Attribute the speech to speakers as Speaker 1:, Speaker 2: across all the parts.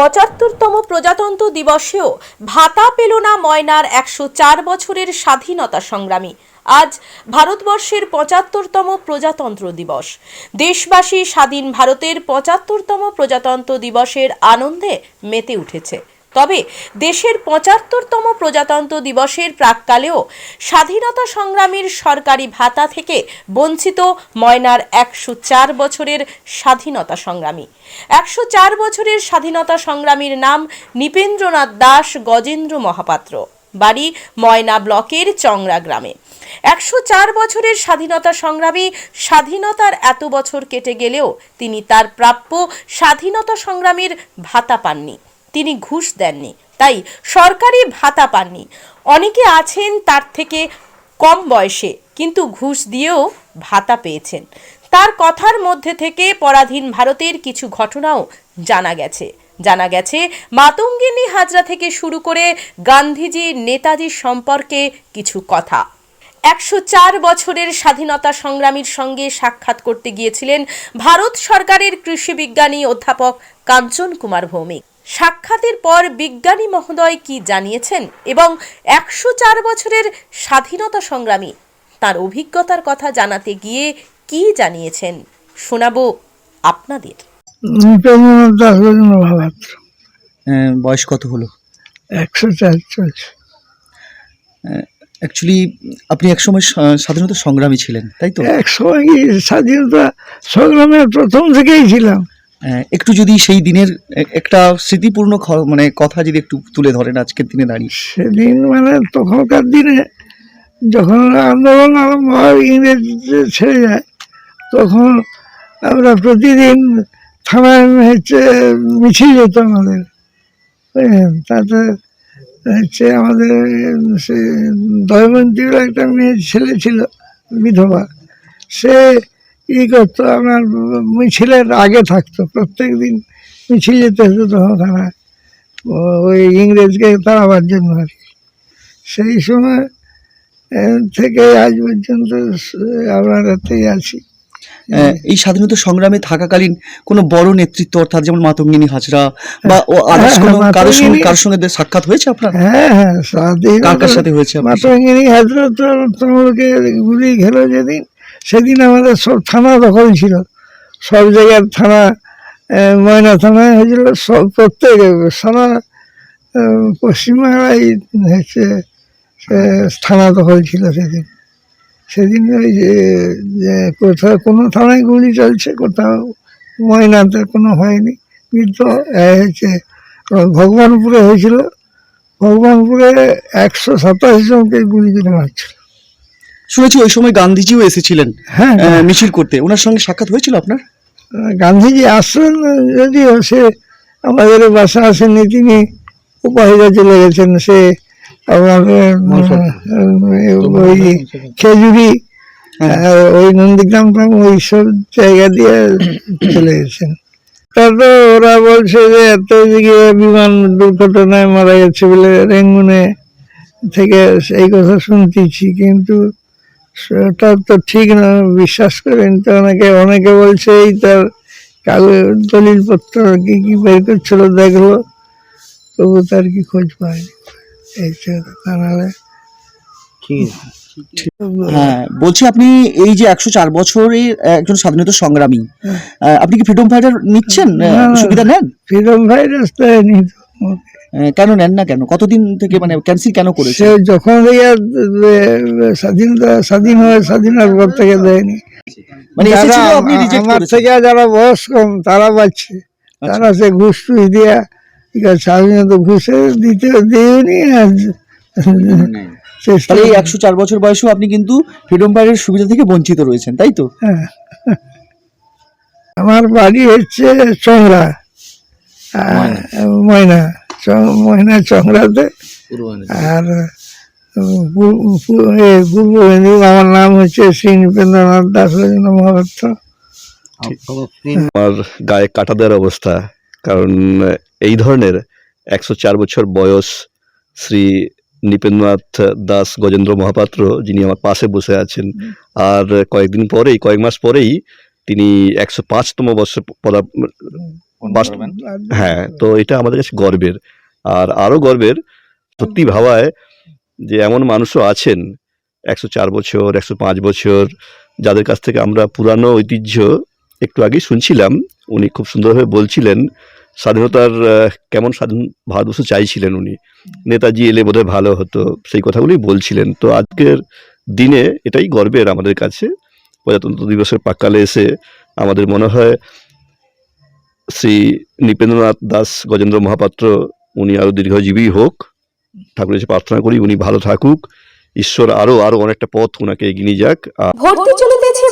Speaker 1: পঁচাত্তরতম প্রজাতন্ত্র দিবসেও ভাতা পেল না ময়নার একশো চার বছরের স্বাধীনতা সংগ্রামী। আজ ভারতবর্ষের পঁচাত্তরতম প্রজাতন্ত্র দিবস। দেশবাসী স্বাধীন ভারতের পঁচাত্তরতম প্রজাতন্ত্র দিবসের আনন্দে মেতে উঠেছে। তবে দেশের পঁচাত্তরতম প্রজাতন্ত্র দিবসের প্রাককালেও স্বাধীনতা সংগ্রামীর সরকারি ভাতা থেকে বঞ্চিত ময়নার একশো চার বছরের স্বাধীনতা সংগ্রামী। একশো চার বছরের স্বাধীনতা সংগ্রামীর নাম নৃপেন্দ্রনাথ দাস গজেন্দ্র মহাপাত্র। বাড়ি ময়না ব্লকের চংরা গ্রামে। একশো চার বছরের স্বাধীনতা সংগ্রামী স্বাধীনতার এত বছর কেটে গেলেও তিনি তার প্রাপ্য স্বাধীনতা সংগ্রামীর ভাতা পাননি। তিনি ঘুষ দেননি, তাই সরকারি ভাতা পাননি। অনেকে আছেন তার থেকে কম বয়সে, কিন্তু ঘুষ দিয়েও ভাতা পেয়েছেন। তার কথার মধ্যে থেকে পরাধীন ভারতের কিছু ঘটনাও জানা গেছে। জানা গেছে, মাতঙ্গিনী হাজরা থেকে শুরু করে গান্ধীজি, নেতাজি সম্পর্কে কিছু কথা। একশো চার বছরের স্বাধীনতা সংগ্রামীর সঙ্গে সাক্ষাৎ করতে গিয়েছিলেন ভারত সরকারের কৃষি বিজ্ঞানী অধ্যাপক কাঞ্চন কুমার ভৌমিক। সাক্ষাতের পর বিজ্ঞানী মহোদয় কি জানিয়েছেন এবং একশো চার বছরের স্বাধীনতা সংগ্রামী তার অভিজ্ঞতার কথা জানাতে গিয়ে কি জানিয়েছেন শোনাবো আপনাদের।
Speaker 2: আহ, বয়স কত হলো?
Speaker 3: একশো চার
Speaker 2: অ্যাকচুয়ালি আপনি একসময় স্বা- স্বাধীনতা সংগ্রামী ছিলেন তাই তো?
Speaker 3: এক সময় স্বাধীনতা সংগ্রামের প্রথম থেকেই ছিলাম।
Speaker 2: একটু যদি সেই দিনের একটা স্মৃতিপূর্ণ মানে কথা যদি একটু তুলে ধরেন আজকের দিনে দাঁড়িয়ে
Speaker 3: সেদিন মানে তখনকার দিনে যখন আন্দোলন আরম্ভ হয় ইংরেজ ছেড়ে যায়, তখন আমরা প্রতিদিন থানায় হচ্ছে মিছিল যেত আমাদের বুঝলেন? তাতে হচ্ছে আমাদের, সে দয়বন্তীর একটা মেয়ে ছেলে ছিল, বিধবা সে ই করতো আপনার মিছিলের আগে থাকতো প্রত্যেক দিন মিছিল যেতে হতো তখন ও- ওই ইংরেজকে তাড়াবার জন্য আর কি। সেই সময় থেকে আজ পর্যন্ত আমরা রাতেই আছি।
Speaker 2: এই স্বাধীনতা সংগ্রামে থাকাকালীন কোনো বড় নেতৃত্ব অর্থাৎ যেমন মাতঙ্গিনী হাজরা বা আদার্স
Speaker 3: হ্যাঁ,
Speaker 2: কোনো
Speaker 3: হ্যাঁ,
Speaker 2: কারোর সঙ্গে কারোর সঙ্গে সাক্ষাৎ হয়েছে আপনার?
Speaker 3: হ্যাঁ হ্যাঁ
Speaker 2: কার সাথে হয়েছে আপনার?
Speaker 3: মাতঙ্গিনী হাজরত তৃণমূলকে গুলি খেলো যেদিন। সেদিন আমাদের সব থানা দখল ছিল। সব জায়গার থানা ময়না থানায় হয়েছিল, সব প্রত্যেক সারা পশ্চিমবাংলায় হচ্ছে থানা দখল ছিল সেদিন। সেদিন ওই যে কোথাও কোনো থানায় গুলি চলছে, কোথাও ময়নাতে কোনো হয়নি। কিন্তু হচ্ছে, ভগবানপুরে হয়েছিল। ভগবানপুরে একশো সাতাশ জনকে গুলি করে মারছিল।
Speaker 2: শুনেছি ওই সময় গান্ধীজিও এসেছিলেন
Speaker 3: হ্যাঁ
Speaker 2: আহ, মিছিল করতে। ওনার সঙ্গে সাক্ষাৎ হয়েছিল আপনার?
Speaker 3: গান্ধীজি আসছেন যদিও সে আমাদের বাসা আসেননি তিনি উপাহিরা চলে গেছেন সে ওই খেজুরি আর ওই নন্দীগ্রাম ওই সব জায়গা দিয়ে চলে গেছেন। তারপর ওরা বলছে যে এত দিকে বিমান দুর্ঘটনায় মারা গেছে বলে রেঙ্গুনে থেকে এই কথা শুনতেছি কিন্তু সেটা তো ঠিক না বিশ্বাস করেন তো অনেকে অনেকে বলছে এই তার কাগজ দলিলপত্র কি কি বের করছিল দেখল তবু তার কি খোঁজ পায়নি এই তো তা নাহলে
Speaker 2: হ্যাঁ বলছি আপনি এই যে একশো চার বছরের একজন স্বাধীনতা সংগ্রামী
Speaker 3: হ্যাঁ।
Speaker 2: আহ, আপনি কি ফ্রিডম ফাইটার নিচ্ছেন। সুবিধা নেন
Speaker 3: ফ্রিডম দেয়নি তো
Speaker 2: কেন নেন না কেন? কতদিন থেকে মানে ক্যান্সেল কেন করেছে
Speaker 3: সে যখন স্বাধীনতা স্বাধীন হয়ে স্বাধীনের পর থেকে দেয়নি।
Speaker 2: মানে
Speaker 3: আমার থেকে যারা বয়স কম তারা পাচ্ছে। তারা সে ঘুষ টুস দিয়া স্বাধীনতা ঘুষে দিতে দিইনি আর
Speaker 2: তাহলে এই একশো চার বছর বয়সেও আপনি কিন্তু ফ্রিডম ফাইটারের সুবিধা থেকে বঞ্চিত রয়েছেন তাই তো?
Speaker 3: হ্যাঁ। আমার বাড়ি হচ্ছে চংরা। আর ময়না। ময়না। চংরাতে। আর পূর্ব মেদিনীপুর আমার নাম হচ্ছে শ্রী নৃপেন্দ্রনাথ দাস মহাপাত্র।
Speaker 4: আমার গায়ে কাটা দেওয়ার অবস্থা কারণ এই ধরনের একশো চার বছর বয়স শ্রী নৃপেন্দ্রনাথ দাস গজেন্দ্র মহাপাত্র যিনি আমার পাশে বসে আছেন। আর কয়েকদিন পরেই কয়েক মাস পরেই তিনি একশো পাঁচতম বর্ষে পদা হ্যাঁ তো এটা আমাদের কাছে গর্বের। আর আরও গর্বের সত্যি ভাবায় যে এমন মানুষও আছেন একশো চার বছর একশো পাঁচ বছর যাদের কাছ থেকে আমরা পুরানো ঐতিহ্য একটু আগেই শুনছিলাম। উনি খুব সুন্দরভাবে বলছিলেন স্বাধীনতার কেমন স্বাধীন ভারতবর্ষ চাইছিলেন উনি। নেতাজি এলে বোধহয় ভালো হতো সেই কথাগুলি বলছিলেন। তো আজকের দিনে এটাই গর্বের আমাদের কাছে। প্রজাতন্ত্র দিবসের পাক্কালে এসে আমাদের মনে হয় শ্রী নৃপেন্দ্রনাথ দাস গজেন্দ্র মহাপাত্র, উনি আরও দীর্ঘজীবী হোক, ঠাকুরের কাছে প্রার্থনা করি উনি ভালো থাকুক, ঈশ্বর আরও আরও অনেকটা পথ ওনাকে এগিয়ে যাক
Speaker 1: ভর্তি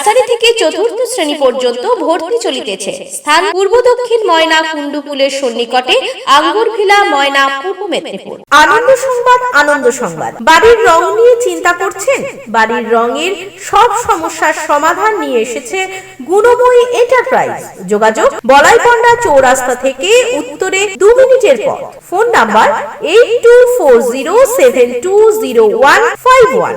Speaker 1: নার্সারি থেকে চতুর্থ শ্রেণি পর্যন্ত ভর্তি চলিতেছে। স্থান পূর্ব দক্ষিণ ময়না কুণ্ডুপুলের সন্নিকটে আঙ্গুরভিলা ময়না পূর্ব মেদিনীপুর। আনন্দ সংবাদ আনন্দ সংবাদ। বাড়ির রং নিয়ে চিন্তা করছেন? বাড়ির রঙের সব সমস্যার সমাধান নিয়ে এসেছে গুণময়ী এন্টারপ্রাইজ যোগাযোগ বলাইপন্ডা চৌরাস্তা থেকে উত্তরে দু মিনিটের পথ। Phone number eight two four zero seven two zero one five one